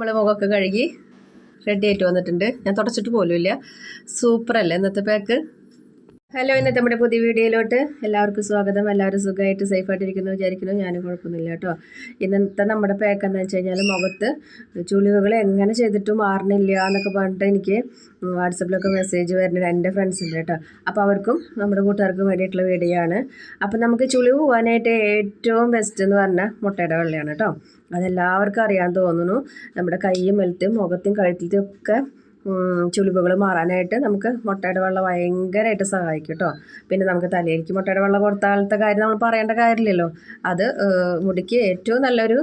നമ്മൾ മുഖമൊക്കെ കഴുകി റെഡി ആയിട്ട് വന്നിട്ടുണ്ട്. ഞാൻ തുടച്ചിട്ട് പോലും ഇല്ല സൂപ്പറല്ലേ ഇന്നത്തെ പാക്ക് ഹലോ ഇന്നത്തെ നമ്മുടെ പുതിയ വീഡിയോയിലോട്ട് എല്ലാവർക്കും സ്വാഗതം. എല്ലാവരും സുഖമായിട്ട് സേഫായിട്ടിരിക്കുന്നു വിചാരിക്കുന്നു. ഞാനും കുഴപ്പമൊന്നുമില്ല കേട്ടോ. ഇന്നത്തെ നമ്മുടെ പാക്ക് എന്ന് വെച്ച് കഴിഞ്ഞാൽ മുഖത്ത് ചുളിവുകൾ എങ്ങനെ ചെയ്തിട്ടും മാറണില്ല എന്നൊക്കെ പറഞ്ഞിട്ട് എനിക്ക് വാട്സപ്പിലൊക്കെ മെസ്സേജ് വരുന്നുണ്ട്. എന്റെ ഫ്രണ്ട്സിന്റെ കേട്ടോ. അപ്പോൾ അവർക്കും നമ്മുടെ കൂട്ടുകാർക്കും വേണ്ടിയിട്ടുള്ള വീഡിയോ ആണ്. അപ്പോൾ നമുക്ക് ചുളിവ് പോകാനായിട്ട് ഏറ്റവും ബെസ്റ്റ് എന്ന് പറഞ്ഞാൽ മുട്ടയുടെ വെള്ളയാണ് കേട്ടോ. അതെല്ലാവർക്കും അറിയാൻ തോന്നുന്നു. നമ്മുടെ കൈയും മെലത്തും മുഖത്തും കഴുത്തിലും ഒക്കെ ചുളിവുകൾ മാറാനായിട്ട് നമുക്ക് മുട്ടയുടെ വെള്ളം ഭയങ്കരമായിട്ട് സഹായിക്കും കേട്ടോ പിന്നെ നമുക്ക് തലയിലേക്ക് മുട്ടയുടെ വെള്ളം കൊടുത്താലത്തെ കാര്യം നമ്മൾ പറയേണ്ട കാര്യമില്ലല്ലോ. അത് മുടിക്ക് ഏറ്റവും നല്ലൊരു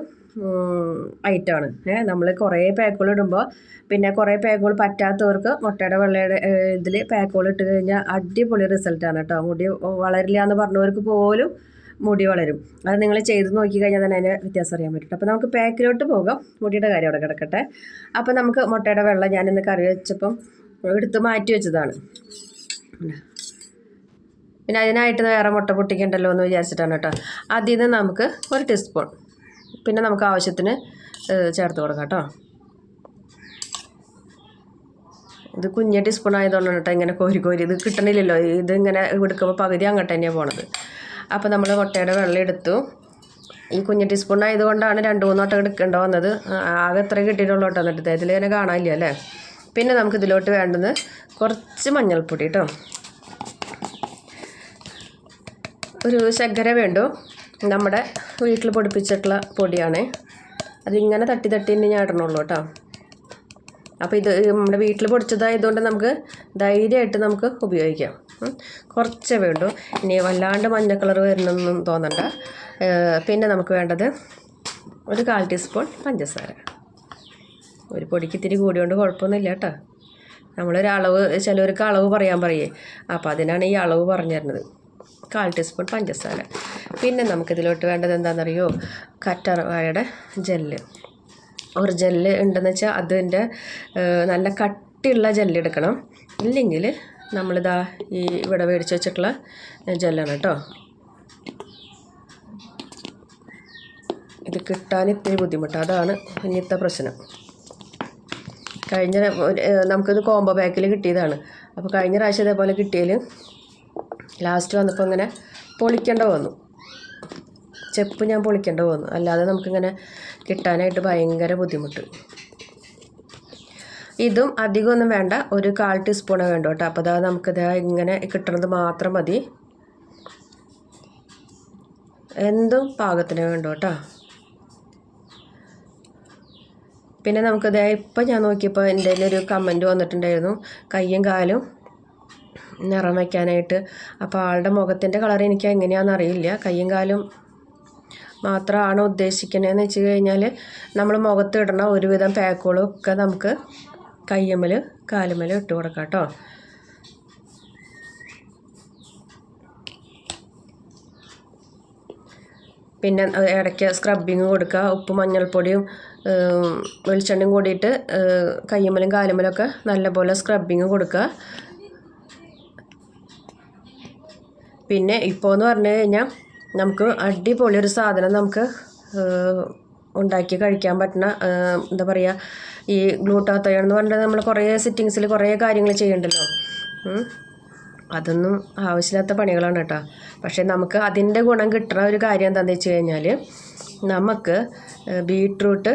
ഐറ്റമാണ്. ഏഹ് നമ്മൾ കുറേ പാക്കുകൾ ഇടുമ്പോൾ പിന്നെ കുറേ പാക്കുകൾ പറ്റാത്തവർക്ക് മുട്ടയുടെ വെള്ളയുടെ ഇതിൽ പാക്കുകൾ ഇട്ട് കഴിഞ്ഞാൽ അടിപൊളി റിസൾട്ടാണ് കേട്ടോ മുടി വളരില്ല എന്ന് പറഞ്ഞവർക്ക് പോലും മുടി വളരും. അത് നിങ്ങൾ ചെയ്ത് നോക്കി കഴിഞ്ഞാൽ തന്നെ അതിന്റെ വ്യത്യാസം അറിയാൻ പറ്റും. അപ്പോൾ നമുക്ക് പാക്കിലോട്ട് പോകാം. മുടിയുടെ കാര്യം അവിടെ കിടക്കട്ടെ. അപ്പോൾ നമുക്ക് മുട്ടയുടെ വെള്ളം ഞാനിന്ന് കറി വെച്ചപ്പം എടുത്ത് മാറ്റി വെച്ചതാണ്. പിന്നെ അതിനായിട്ട് വേറെ മുട്ട പൊട്ടിക്കണ്ടല്ലോ എന്ന് വിചാരിച്ചിട്ടാണ് കേട്ടോ. അതിൽ നിന്ന് നമുക്ക് ഒരു ടീസ്പൂൺ പിന്നെ നമുക്ക് ആവശ്യത്തിന് ചേർത്ത് കൊടുക്കാം കേട്ടോ. ഇത് കുഞ്ഞ ടീസ്പൂൺ ആയതുകൊണ്ടാണ് കേട്ടോ ഇങ്ങനെ കോരി കോരി. ഇത് കിട്ടണില്ലല്ലോ. ഇതിങ്ങനെ എടുക്കുമ്പോൾ പകുതി അങ്ങോട്ട് തന്നെയാണ് പോണത്. അപ്പോൾ നമ്മൾ മുട്ടയുടെ വെള്ളം എടുത്തു. ഈ കുഞ്ഞ് ടീസ്പൂൺ ആയതുകൊണ്ടാണ് രണ്ട് മൂന്ന് വട്ടം എടുക്കേണ്ട വന്നത്. ആകെ എത്ര കിട്ടിയിട്ടുള്ളൂ കേട്ടോ എന്നിട്ട്. ഇതിൽ തന്നെ കാണാനില്ല അല്ലേ? പിന്നെ നമുക്ക് ഇതിലോട്ട് വേണ്ടത് കുറച്ച് മഞ്ഞൾപ്പൊടി കേട്ടോ ഒരു ശർക്കര വേണ്ടു. നമ്മുടെ വീട്ടിൽ പൊടിപ്പിച്ചിട്ടുള്ള പൊടിയാണ്. അതിങ്ങനെ തട്ടി തട്ടി തന്നെ ഞാൻ ഇടണുള്ളൂ കേട്ടോ. അപ്പോൾ ഇത് നമ്മുടെ വീട്ടിൽ പൊടിച്ചതായതുകൊണ്ട് നമുക്ക് ധൈര്യമായിട്ട് നമുക്ക് ഉപയോഗിക്കാം. കുറച്ചേ വേണ്ടു. ഇനി വല്ലാണ്ട് മഞ്ഞ കളർ വരുന്നൊന്നും തോന്നണ്ട. പിന്നെ നമുക്ക് വേണ്ടത് ഒരു കാൽ ടീസ്പൂൺ പഞ്ചസാര. ഒരു പൊടിക്ക് ഇത്തിരി കൂടിയോണ്ട് കുഴപ്പമൊന്നുമില്ല കേട്ടോ. നമ്മളൊരു അളവ് ചിലവർക്ക് അളവ് പറയാൻ പറയേ. അപ്പോൾ അതിനാണ് ഈ അളവ് പറഞ്ഞു തരുന്നത്. കാൽ ടീസ്പൂൺ പഞ്ചസാര. പിന്നെ നമുക്കിതിലോട്ട് വേണ്ടത് എന്താണെന്നറിയോ? കറ്ററവാഴയുടെ ജെല്ല്. ഒരു ജെല്ല് ഉണ്ടെന്ന് വെച്ചാൽ അതിന്റെ നല്ല കട്ടിയുള്ള ജെല്ല് എടുക്കണം. ഇല്ലെങ്കിൽ നമ്മളിതാ ഈ ഇവിടെ മേടിച്ച് വെച്ചിട്ടുള്ള ജെല്ലാണ് കേട്ടോ. ഇത് കിട്ടാൻ ഇത്തിരി ബുദ്ധിമുട്ട്. അതാണ് ഇന്നത്തെ പ്രശ്നം. കഴിഞ്ഞ നമുക്കിത് കോംബോ പാക്കിൽ കിട്ടിയതാണ്. അപ്പോൾ കഴിഞ്ഞ പ്രാവശ്യം ഇതേപോലെ കിട്ടിയതിൽ ലാസ്റ്റ് വന്നപ്പോൾ ഇങ്ങനെ പൊളിക്കേണ്ട വന്നു. ചെപ്പ് ഞാൻ പൊളിക്കേണ്ട വന്നു. അല്ലാതെ നമുക്കിങ്ങനെ കിട്ടാനായിട്ട് ഭയങ്കര ബുദ്ധിമുട്ട്. ഇതും അധികമൊന്നും വേണ്ട. ഒരു കാൽ ടീസ്പൂണ് വേണ്ട കേട്ടോ. അപ്പോൾ അതാ നമുക്കിത് ഇങ്ങനെ കിട്ടുന്നത് മാത്രം മതി. എന്തും പാകത്തിന് വേണ്ട കേട്ടോ. പിന്നെ നമുക്കത് ഇപ്പം ഞാൻ നോക്കിയപ്പോൾ എന്റെ ഒരു കമന്റ് വന്നിട്ടുണ്ടായിരുന്നു. കയ്യും കാലും നിറം വയ്ക്കാനായിട്ട്. അപ്പോൾ ആളുടെ മുഖത്തിന്റെ കളർ എനിക്ക് എങ്ങനെയാണെന്ന് അറിയില്ല. കയ്യും കാലും മാത്രമാണ് ഉദ്ദേശിക്കണതെന്ന് വെച്ച് കഴിഞ്ഞാൽ നമ്മൾ മുഖത്ത് ഇടണ ഒരുവിധം പാക്കുകളും ഒക്കെ നമുക്ക് കയ്യമ്മൽ കാലുമ്മൽ ഇട്ട് കൊടുക്കാം കേട്ടോ പിന്നെ ഇടയ്ക്ക് സ്ക്രബിങ് കൊടുക്കുക ഉപ്പ് മഞ്ഞൾപ്പൊടിയും വെളിച്ചെണ്ണയും കൂടിയിട്ട് കയ്യമ്മലും കാലുമ്മലൊക്കെ നല്ലപോലെ സ്ക്രബിങ് കൊടുക്കുക. പിന്നെ ഇപ്പോൾ എന്ന് പറഞ്ഞു കഴിഞ്ഞാൽ നമുക്ക് അടിപൊളി ഒരു സാധനം നമുക്ക് ഉണ്ടാക്കി കഴിക്കാൻ പറ്റുന്ന എന്താ പറയുക ഈ ഗ്ലൂട്ടാത്തയോൺ എന്ന് പറഞ്ഞാൽ നമ്മൾ കുറേ സിറ്റിങ്സിൽ കുറേ കാര്യങ്ങൾ ചെയ്യണ്ടല്ലോ. അതൊന്നും ആവശ്യമില്ലാത്ത പണികളാണ് കേട്ടോ. പക്ഷേ നമുക്ക് അതിന്റെ ഗുണം കിട്ടുന്ന ഒരു കാര്യം എന്താണെന്ന് വെച്ച് കഴിഞ്ഞാൽ നമുക്ക് ബീട്രൂട്ട്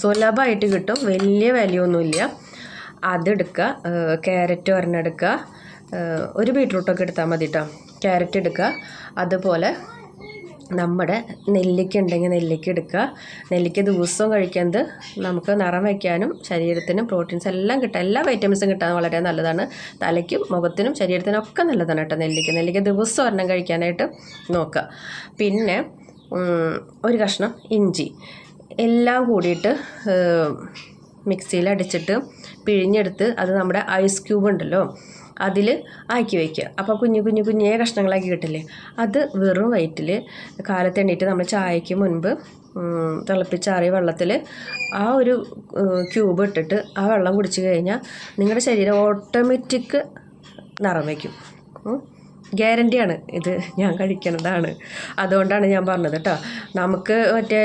സുലഭമായിട്ട് കിട്ടും. വലിയ വിലയൊന്നുമില്ല അതെടുക്കുക ക്യാരറ്റ് ഒരെണ്ണം ഒരു ബീട്രൂട്ടൊക്കെ എടുത്താൽ മതി കേട്ടോ. ക്യാരറ്റ് എടുക്കുക. അതുപോലെ നമ്മുടെ നെല്ലിക്ക ഉണ്ടെങ്കിൽ നെല്ലിക്ക എടുക്കുക. നെല്ലിക്ക ദിവസവും കഴിക്കുന്നത് നമുക്ക് നിറം വയ്ക്കാനും ശരീരത്തിനും പ്രോട്ടീൻസ് എല്ലാം കിട്ടുക എല്ലാ വൈറ്റമിൻസും കിട്ടാൻ വളരെ നല്ലതാണ്. തലയ്ക്കും മുഖത്തിനും ശരീരത്തിനും ഒക്കെ നല്ലതാണ് കേട്ടോ നെല്ലിക്ക. നെല്ലിക്ക ദിവസം ഒരെണ്ണം കഴിക്കാനായിട്ട് നോക്കുക. പിന്നെ ഒരു കഷ്ണം ഇഞ്ചി. എല്ലാം കൂടിയിട്ട് മിക്സിയിൽ അടിച്ചിട്ട് പിഴിഞ്ഞെടുത്ത് അത് നമ്മുടെ ഐസ് ക്യൂബ് ഉണ്ടല്ലോ അതിൽ ആക്കി വയ്ക്കുക അപ്പോൾ കുഞ്ഞു കുഞ്ഞു കുഞ്ഞേ കഷ്ണങ്ങളാക്കി കിട്ടില്ലേ? അത് വെറും വയറ്റിൽ കാലത്തെണ്ണീറ്റ് നമ്മൾ ചായയ്ക്ക് മുൻപ് തിളപ്പിച്ചാറിയ വെള്ളത്തിൽ ആ ഒരു ക്യൂബ് ഇട്ടിട്ട് ആ വെള്ളം കുടിച്ചു കഴിഞ്ഞാൽ നിങ്ങളുടെ ശരീരം ഓട്ടോമാറ്റിക് നിറം വയ്ക്കും. ഗ്യാരണ്ടിയാണ്. ഇത് ഞാൻ കഴിക്കണതാണ് അതുകൊണ്ടാണ് ഞാൻ പറഞ്ഞത് കേട്ടോ. നമുക്ക് മറ്റേ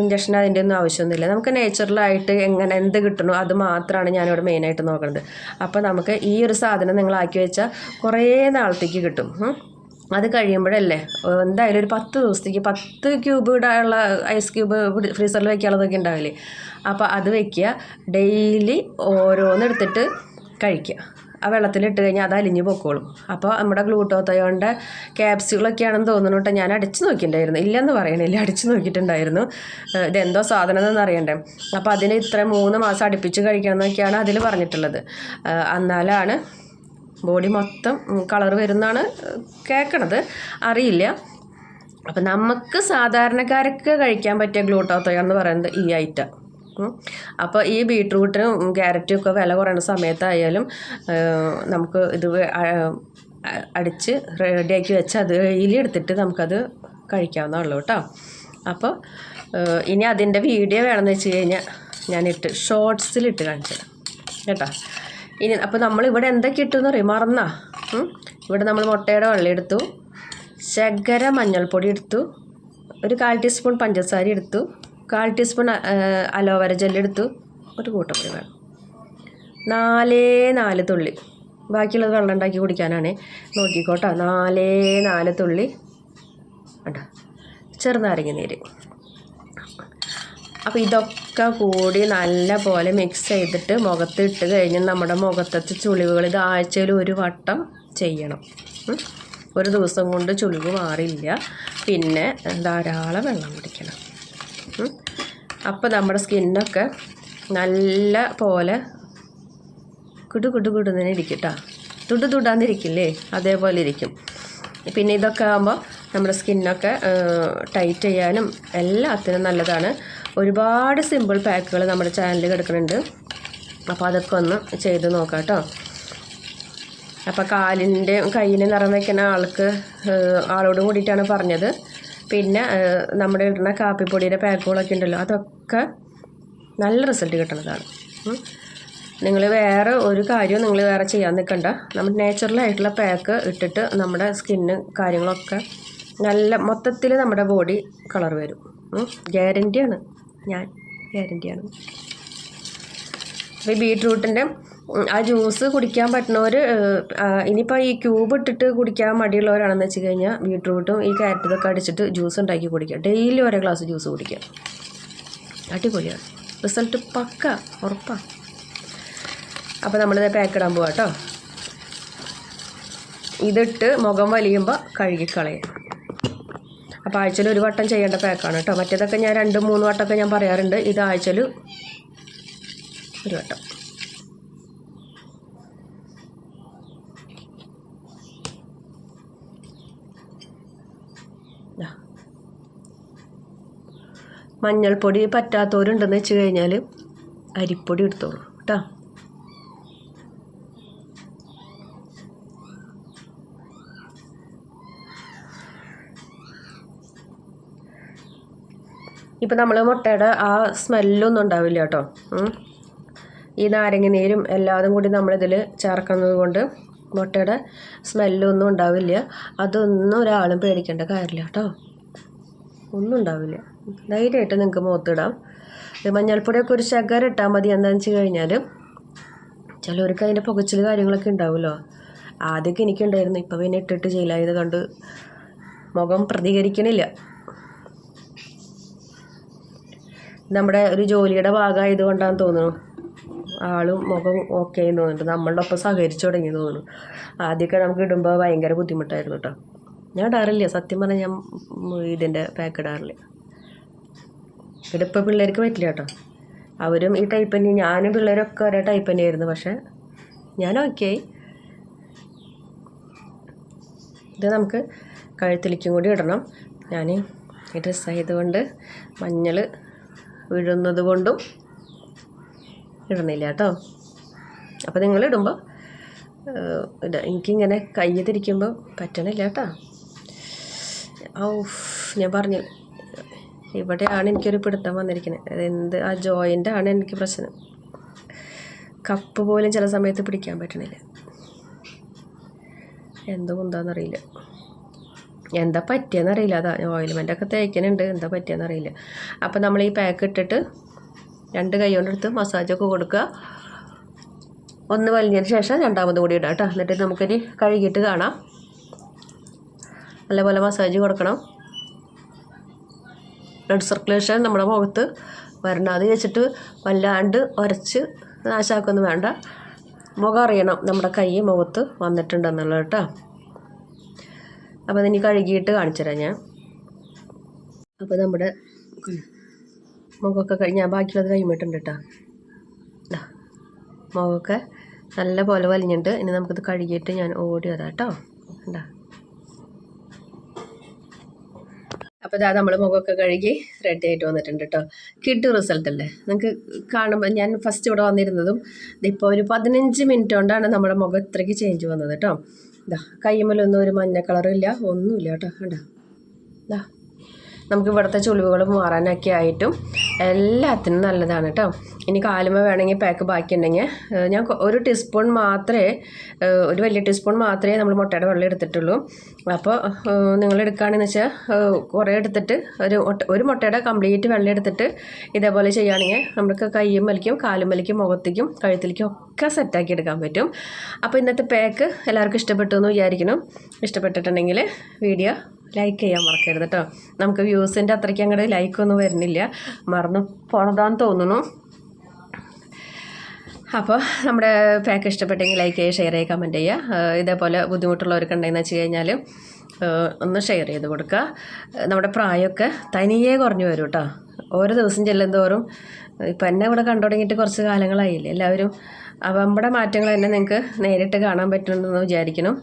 ഇഞ്ചക്ഷൻ അതിന്റെ ഒന്നും ആവശ്യമൊന്നുമില്ല. നമുക്ക് നേച്ചുറലായിട്ട് എങ്ങനെ എന്ത് കിട്ടണോ അത് മാത്രമാണ് ഞാനിവിടെ മെയിനായിട്ട് നോക്കുന്നത് അപ്പോൾ നമുക്ക് ഈ ഒരു സാധനം നിങ്ങളാക്കി വെച്ചാൽ കുറേ നാളത്തേക്ക് കിട്ടും. അത് കഴിയുമ്പോഴല്ലേ എന്തായാലും ഒരു പത്ത് ദിവസത്തേക്ക് പത്ത് ക്യൂബ് ഇടാനുള്ള ഐസ് ക്യൂബ് ഫ്രീസറിൽ വെക്കാനുള്ളതൊക്കെ ഉണ്ടാവില്ലേ? അപ്പോൾ അത് വെക്കുക. ഡെയിലി ഓരോന്നെടുത്തിട്ട് കഴിക്കുക. ആ വെള്ളത്തിലിട്ട് കഴിഞ്ഞാൽ അത് അലിഞ്ഞു പൊക്കോളും. അപ്പോൾ നമ്മുടെ ഗ്ലൂട്ടോത്തയോന്റെ ക്യാപ്സ്യൂളൊക്കെയാണെന്ന് തോന്നുന്നു കേട്ടോ. ഞാൻ അടിച്ചു നോക്കിയിട്ടുണ്ടായിരുന്നു. ഇല്ലെന്ന് പറയണില്ല. അടിച്ചു നോക്കിയിട്ടുണ്ടായിരുന്നു. ഇതെന്തോ സാധനം എന്നൊന്നും അറിയണ്ടേ. അപ്പോൾ അതിന് ഇത്ര മൂന്ന് മാസം അടുപ്പിച്ച് കഴിക്കണം എന്നൊക്കെയാണ് അതിൽ പറഞ്ഞിട്ടുള്ളത്. എന്നാലാണ് ബോഡി മൊത്തം കളർ വരുന്നാണ് കേൾക്കണത് അറിയില്ല. അപ്പം നമുക്ക് സാധാരണക്കാർക്ക് കഴിക്കാൻ പറ്റിയ ഗ്ലൂട്ടോത്തോ എന്ന് പറയുന്നത് ഈ ഐറ്റം. അപ്പോൾ ഈ ബീട്രൂട്ടിനും ക്യാരറ്റും ഒക്കെ വില കുറയുന്ന സമയത്തായാലും നമുക്ക് ഇത് അടിച്ച് റെഡിയാക്കി വെച്ച് അത് ഇലി എടുത്തിട്ട് നമുക്കത് കഴിക്കാവുന്നതുള്ളൂ കേട്ടോ. അപ്പോൾ ഇനി അതിന്റെ വീഡിയോ വേണമെന്ന് വെച്ച് കഴിഞ്ഞാൽ ഞാനിട്ട് ഷോർട്സിലിട്ട് കാണിച്ചത് കേട്ടോ. ഇനി അപ്പോൾ നമ്മൾ ഇവിടെ എന്തൊക്കെ ഇട്ടെന്ന് പറയും മറന്നാ? ഇവിടെ നമ്മൾ മുട്ടയുടെ വെള്ളം എടുത്തു ശകര മഞ്ഞൾപ്പൊടി എടുത്തു ഒരു കാൽ ടീസ്പൂൺ പഞ്ചസാര എടുത്തു കാൽ ടീസ്പൂൺ അലോവേര ജെല്ലെടുത്തു ഒരു കൂട്ടം വേണം. നാലേ നാല് തുള്ളി. ബാക്കിയുള്ളത് വെള്ളം ഉണ്ടാക്കി കുടിക്കാനാണ്. നോക്കിക്കോട്ടോ. നാലേ നാല് തുള്ളി. ഉണ്ടോ ചെറുനാരങ്ങ നീര്. അപ്പോൾ ഇതൊക്കെ കൂടി നല്ല പോലെ മിക്സ് ചെയ്തിട്ട് മുഖത്ത് ഇട്ട് കഴിഞ്ഞ് നമ്മുടെ മുഖത്തത്തെ ചുളിവുകൾ ഇത് ആഴ്ചയിൽ ഒരു വട്ടം ചെയ്യണം. ഒരു ദിവസം കൊണ്ട് ചുളിവ് മാറില്ല. പിന്നെ ധാരാളം വെള്ളം കുടിക്കണം. അപ്പോൾ നമ്മുടെ സ്കിന്നൊക്കെ നല്ല പോലെ കുടു കുടു കുടുന്നതിന് ഇരിക്കും കേട്ടോ തുടു തുടാന്നിരിക്കില്ലേ? അതേപോലെ ഇരിക്കും. പിന്നെ ഇതൊക്കെ ആകുമ്പോൾ നമ്മുടെ സ്കിന്നൊക്കെ ടൈറ്റ് ചെയ്യാനും എല്ലാത്തിനും നല്ലതാണ്. ഒരുപാട് സിമ്പിൾ പാക്കുകൾ നമ്മുടെ ചാനലിൽ കിടക്കുന്നുണ്ട്. അപ്പോൾ അതൊക്കെ ഒന്ന് ചെയ്ത് നോക്കാം കേട്ടോ. അപ്പോൾ കാലിന്റെ കയ്യിന് നിറം വയ്ക്കുന്ന ആൾക്ക് ആളോട് കൂടിയിട്ടാണ് പറഞ്ഞത്. പിന്നെ നമ്മുടെ ഇടുന്ന കാപ്പിപ്പൊടിയുടെ പാക്കുകളൊക്കെ ഉണ്ടല്ലോ അതൊക്കെ നല്ല റിസൾട്ട് കിട്ടുന്നതാണ്. നിങ്ങൾ വേറെ ഒരു കാര്യവും നിങ്ങൾ വേറെ ചെയ്യാൻ നിൽക്കണ്ട നമ്മൾ നാച്ചുറലായിട്ടുള്ള പാക്ക് ഇട്ടിട്ട് നമ്മുടെ സ്കിന്ന് കാര്യങ്ങളൊക്കെ നല്ല മൊത്തത്തിൽ നമ്മുടെ ബോഡി കളർ വരും. ഗ്യാരന്റിയാണ്. ഞാൻ ഗ്യാരന്റിയാണ്. അപ്പോൾ ഈ ബീട്രൂട്ടിന്റെ ആ ജ്യൂസ് കുടിക്കാൻ പറ്റുന്നവർ ഇനിയിപ്പോൾ ഈ ക്യൂബ് ഇട്ടിട്ട് കുടിക്കാൻ മടിയുള്ളവരാണെന്ന് വെച്ച് കഴിഞ്ഞാൽ ബീട്രൂട്ടും ഈ ക്യാരറ്റും ഒക്കെ അടിച്ചിട്ട് ജ്യൂസ് ഉണ്ടാക്കി കുടിക്കുക ഡെയിലി ഒരേ ഗ്ലാസ് ജ്യൂസ് കുടിക്കുക അടിപൊളിയാണ്. റിസൾട്ട് പക്ക ഉറപ്പാണ് അപ്പോൾ നമ്മളിത് പാക്ക് ഇടാൻ പോവാം കേട്ടോ ഇതിട്ട് മുഖം വലിയുമ്പോൾ കഴുകിക്കളയും. അപ്പോൾ ആഴ്ചയിൽ ഒരു വട്ടം ചെയ്യേണ്ട പാക്കാണ് കേട്ടോ മറ്റേതൊക്കെ ഞാൻ രണ്ട് മൂന്ന് വട്ടമൊക്കെ ഞാൻ പറയാറുണ്ട്. ഇത് ആഴ്ചയിൽ ഒരു വട്ടം. മഞ്ഞൾപ്പൊടി പറ്റാത്തവരുണ്ടെന്ന് വെച്ച് കഴിഞ്ഞാൽ അരിപ്പൊടി എടുത്തോളൂ കേട്ടോ ഇപ്പം നമ്മൾ മുട്ടയുടെ ആ സ്മെല്ലൊന്നും ഉണ്ടാവില്ല കേട്ടോ. ഈ നാരങ്ങ നീരും എല്ലാതും കൂടി നമ്മളിതിൽ ചേർക്കുന്നത് കൊണ്ട് മുട്ടയുടെ സ്മെല്ലൊന്നും ഉണ്ടാവില്ല. അതൊന്നും ഒരാളും പേടിക്കേണ്ട കാര്യമില്ല കേട്ടോ. ഒന്നും ഉണ്ടാവില്ല. ധൈര്യമായിട്ട് നിങ്ങൾക്ക് മുഖത്തിടാം. മഞ്ഞൾപ്പൊടിയൊക്കെ ഒരു ശകരം ഇട്ടാൽ മതി എന്താണെന്ന് വെച്ച് കഴിഞ്ഞാൽ ചിലവർക്ക് അതിന്റെ പുകച്ചിൽ കാര്യങ്ങളൊക്കെ ഉണ്ടാവുമല്ലോ. ആദ്യമൊക്കെ എനിക്കുണ്ടായിരുന്നു. ഇപ്പം പിന്നെ ഇട്ടിട്ട് ചെയ്യില്ലായത് കണ്ട് മുഖം പ്രതികരിക്കണില്ല. നമ്മുടെ ഒരു ജോലിയുടെ ഭാഗമായത് കൊണ്ടാന്ന് തോന്നുന്നു. ആളും മുഖം ഓക്കെ എന്ന് തോന്നുന്നുണ്ട് നമ്മളുടെ ഒപ്പം സഹകരിച്ചു തുടങ്ങി തോന്നുന്നു. ആദ്യമൊക്കെ നമുക്ക് ഇടുമ്പോൾ ഭയങ്കര ബുദ്ധിമുട്ടായിരുന്നു കേട്ടോ. ഞാൻ ഇടാറില്ല. സത്യം പറഞ്ഞാൽ ഞാൻ ഇതിന്റെ പാക്ക് ഇടാറില്ല. ഇതിപ്പോൾ പിള്ളേർക്ക് പറ്റില്ല കേട്ടോ. അവരും ഈ ടൈപ്പ് തന്നെ ഞാനും പിള്ളേരൊക്കെ ഒരേ ടൈപ്പ് തന്നെയായിരുന്നു പക്ഷേ ഞാൻ ഓക്കെ ഇത് നമുക്ക് കഴുത്തിലേക്കും കൂടി ഇടണം. ഞാൻ ഈ ഡ്രസ്സായതുകൊണ്ട് മഞ്ഞൾ വീഴുന്നത് കൊണ്ടും ഇടണില്ല കേട്ടോ. അപ്പോൾ നിങ്ങൾ ഇടുമ്പോൾ ഇട എനിക്കിങ്ങനെ കൈ തിരിക്കുമ്പോൾ പറ്റണില്ല കേട്ടോ. ഔ ഞാൻ പറഞ്ഞു ഇവിടെയാണ് എനിക്കൊരു പിടുത്തം വന്നിരിക്കുന്നത് എന്ത് ആ ജോയിന്റ് ആണ് എനിക്ക് പ്രശ്നം. കപ്പ് പോലും ചില സമയത്ത് പിടിക്കാൻ പറ്റണില്ല. എന്തോ എന്താണെന്നറിയില്ല എന്താ പറ്റിയെന്നറിയില്ല. അതാ ഓയിൽമെന്റൊക്കെ തേക്കുന്നുണ്ട് എന്താ പറ്റിയെന്നറിയില്ല. അപ്പോൾ നമ്മൾ ഈ പാക്ക് ഇട്ടിട്ട് രണ്ട് കൈ കൊണ്ടെടുത്ത് മസാജൊക്കെ കൊടുക്കുക. ഒന്ന് വലിഞ്ഞതിന് ശേഷം രണ്ടാമത് കൂടി ഇടാം കേട്ടോ. എന്നിട്ട് നമുക്കിനി കഴുകിയിട്ട് കാണാം. നല്ലപോലെ മസാജ് കൊടുക്കണം. ബ്ലഡ് സർക്കുലേഷൻ നമ്മുടെ മുഖത്ത് വരണം. അത് വെച്ചിട്ട് വല്ലാണ്ട് ഉരച്ച് നാശാക്കൊന്നും വേണ്ട. മുഖം അറിയണം നമ്മുടെ കൈ മുഖത്ത് വന്നിട്ടുണ്ടെന്നുള്ളത് കേട്ടോ. അപ്പോൾ അതിനി കഴുകിയിട്ട് കാണിച്ചു തരാം ഞാൻ. അപ്പോൾ നമ്മുടെ മുഖമൊക്കെ ഞാൻ ബാക്കിയുള്ളത് കഴിയുമ്പോട്ടുണ്ട് കേട്ടോ. മുഖമൊക്കെ നല്ല പോലെ വലിഞ്ഞിട്ടുണ്ട്. ഇനി നമുക്കിത് കഴുകിയിട്ട് ഞാൻ ഓടി വരാം കേട്ടോ. ഉണ്ടാ അപ്പോൾ ഇതാ നമ്മൾ മുഖമൊക്കെ കഴുകി റെഡി ആയിട്ട് വന്നിട്ടുണ്ട് കേട്ടോ കിഡ് റിസൾട്ട് അല്ലേ? നിങ്ങൾക്ക് കാണുമ്പോൾ ഞാൻ ഫസ്റ്റ് ഇവിടെ വന്നിരുന്നതും ഇതിപ്പോൾ ഒരു പതിനഞ്ച് മിനിറ്റ് കൊണ്ടാണ് നമ്മുടെ മുഖം ഇത്രയ്ക്ക് ചേഞ്ച് വന്നത് കേട്ടോ ഇതാ കയ്യുമ്മലൊന്നും ഒരു മഞ്ഞ കളറും ഇല്ല ഒന്നുമില്ല കേട്ടോ കണ്ടോ? ഇതാ നമുക്ക് ഇവിടുത്തെ ചുളിവുകൾ മാറാനൊക്കെ ആയിട്ടും എല്ലാത്തിനും നല്ലതാണ് കേട്ടോ. ഇനി കാലുമ വേണമെങ്കിൽ പാക്ക് ബാക്കിയുണ്ടെങ്കിൽ ഞാൻ ഒരു ടീസ്പൂൺ മാത്രമേ ഒരു വലിയ ടീസ്പൂൺ മാത്രമേ നമ്മൾ മുട്ടയുടെ വെള്ളം എടുത്തിട്ടുള്ളൂ. അപ്പോൾ നിങ്ങൾ എടുക്കുകയാണെന്ന് വെച്ചാൽ കുറേ എടുത്തിട്ട് ഒരു ഒരു മുട്ടയുടെ കംപ്ലീറ്റ് വെള്ളം എടുത്തിട്ട് ഇതേപോലെ ചെയ്യുകയാണെങ്കിൽ നമുക്ക് കയ്യും വലിക്കും കാലും വലിക്കും മുഖത്തേക്കും കഴുത്തിലേക്കും ഒക്കെ സെറ്റാക്കി എടുക്കാൻ പറ്റും. അപ്പോൾ ഇന്നത്തെ പാക്ക് എല്ലാവർക്കും ഇഷ്ടപ്പെട്ടു എന്ന് വിചാരിക്കണം ഇഷ്ടപ്പെട്ടിട്ടുണ്ടെങ്കിൽ വീഡിയോ ലൈക്ക് ചെയ്യാൻ മറക്കരുത് കേട്ടോ നമുക്ക് വ്യൂസിന്റെ അത്രയ്ക്ക് അങ്ങോട്ട് ലൈക്കൊന്നും വരുന്നില്ല. മറന്നു പോണതാന്ന് തോന്നുന്നു. അപ്പോൾ നമ്മുടെ പാക്ക് ഇഷ്ടപ്പെട്ടെങ്കിൽ ലൈക്ക് ചെയ്യുക ഷെയർ ചെയ്യുക കമന്റ് ചെയ്യുക. ഇതേപോലെ ബുദ്ധിമുട്ടുള്ളവർക്ക് ഉണ്ടെന്ന് വെച്ച് കഴിഞ്ഞാൽ ഒന്ന് ഷെയർ ചെയ്ത് കൊടുക്കുക. നമ്മുടെ പ്രായമൊക്കെ തനിയെ കുറഞ്ഞു വരും കേട്ടോ ഓരോ ദിവസം ചെല്ലുന്തോറും ഇപ്പം എന്നെ ഇവിടെ കണ്ടു തുടങ്ങിയിട്ട് കുറച്ച് കാലങ്ങളായില്ലേ എല്ലാവരും. അപ്പം നമ്മുടെ മാറ്റങ്ങൾ തന്നെ നിങ്ങൾക്ക് നേരിട്ട് കാണാൻ പറ്റുന്നുണ്ടെന്ന് വിചാരിക്കണം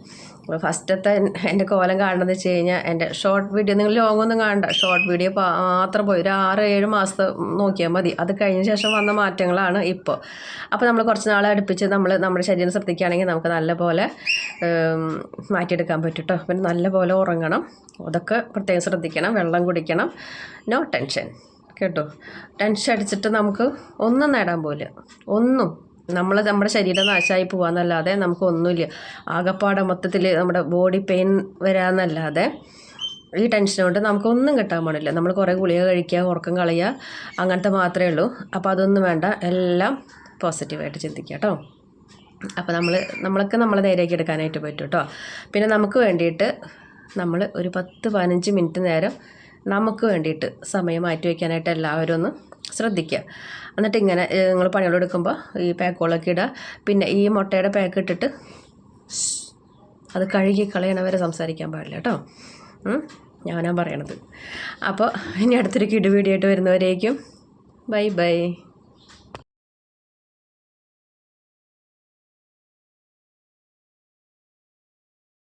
ഫസ്റ്റത്തെ എന്റെ കോലം കാണണമെന്ന് വെച്ച് കഴിഞ്ഞാൽ എന്റെ ഷോർട്ട് വീഡിയോ നിങ്ങൾ ലോങ് ഒന്നും കാണണ്ട ഷോർട്ട് വീഡിയോ മാത്രം പോയി. ഒരു ആറ് ഏഴ് മാസത്തെ നോക്കിയാൽ മതി. അത് കഴിഞ്ഞ ശേഷം വന്ന മാറ്റങ്ങളാണ് ഇപ്പോൾ അപ്പോൾ നമ്മൾ കുറച്ച് നാളെ അടുപ്പിച്ച് നമ്മൾ നമ്മുടെ ശരീരം ശ്രദ്ധിക്കുകയാണെങ്കിൽ നമുക്ക് നല്ലപോലെ മാറ്റിയെടുക്കാൻ പറ്റും കേട്ടോ പിന്നെ നല്ലപോലെ ഉറങ്ങണം. അതൊക്കെ പ്രത്യേകം ശ്രദ്ധിക്കണം. വെള്ളം കുടിക്കണം. നോ ടെൻഷൻ കേട്ടോ? ടെൻഷൻ അടിച്ചിട്ട് നമുക്ക് ഒന്നും നേടാൻ പോലും ഒന്നും. നമ്മൾ നമ്മുടെ ശരീരം നാശമായി നമുക്ക് ഒന്നുമില്ല ആകപ്പാടെ മൊത്തത്തിൽ നമ്മുടെ ബോഡി പെയിൻ വരാന്നല്ലാതെ ഈ ടെൻഷൻ കൊണ്ട് നമുക്കൊന്നും കിട്ടാൻ പാടില്ല. നമ്മൾ കുറേ ഗുളിക കഴിക്കുക ഉറക്കം കളയുക അങ്ങനത്തെ മാത്രമേ ഉള്ളൂ. അപ്പോൾ അതൊന്നും വേണ്ട. എല്ലാം പോസിറ്റീവായിട്ട് ചിന്തിക്കുക കേട്ടോ അപ്പോൾ നമ്മൾ നമ്മളൊക്കെ നമ്മളെ നേരെയാക്കി എടുക്കാനായിട്ട് പറ്റും കേട്ടോ പിന്നെ നമുക്ക് വേണ്ടിയിട്ട് നമ്മൾ ഒരു പത്ത് പതിനഞ്ച് മിനിറ്റ് നേരം നമുക്ക് വേണ്ടിയിട്ട് സമയം മാറ്റി വയ്ക്കാനായിട്ട് എല്ലാവരും ഒന്ന് ശ്രദ്ധിക്കുക. എന്നിട്ട് ഇങ്ങനെ നിങ്ങൾ പണികൾ എടുക്കുമ്പോൾ ഈ പാക്കുകളൊക്കെ ഇടുക പിന്നെ ഈ മുട്ടയുടെ പാക്ക് ഇട്ടിട്ട് അത് കഴുകി കളയണവരെ സംസാരിക്കാൻ പാടില്ല കേട്ടോ? ഞാനാ പറയണത്. അപ്പോൾ ഇനി അടുത്തൊരു കിടുവീടിയായിട്ട് വരുന്നവരേക്കും. Bye bye.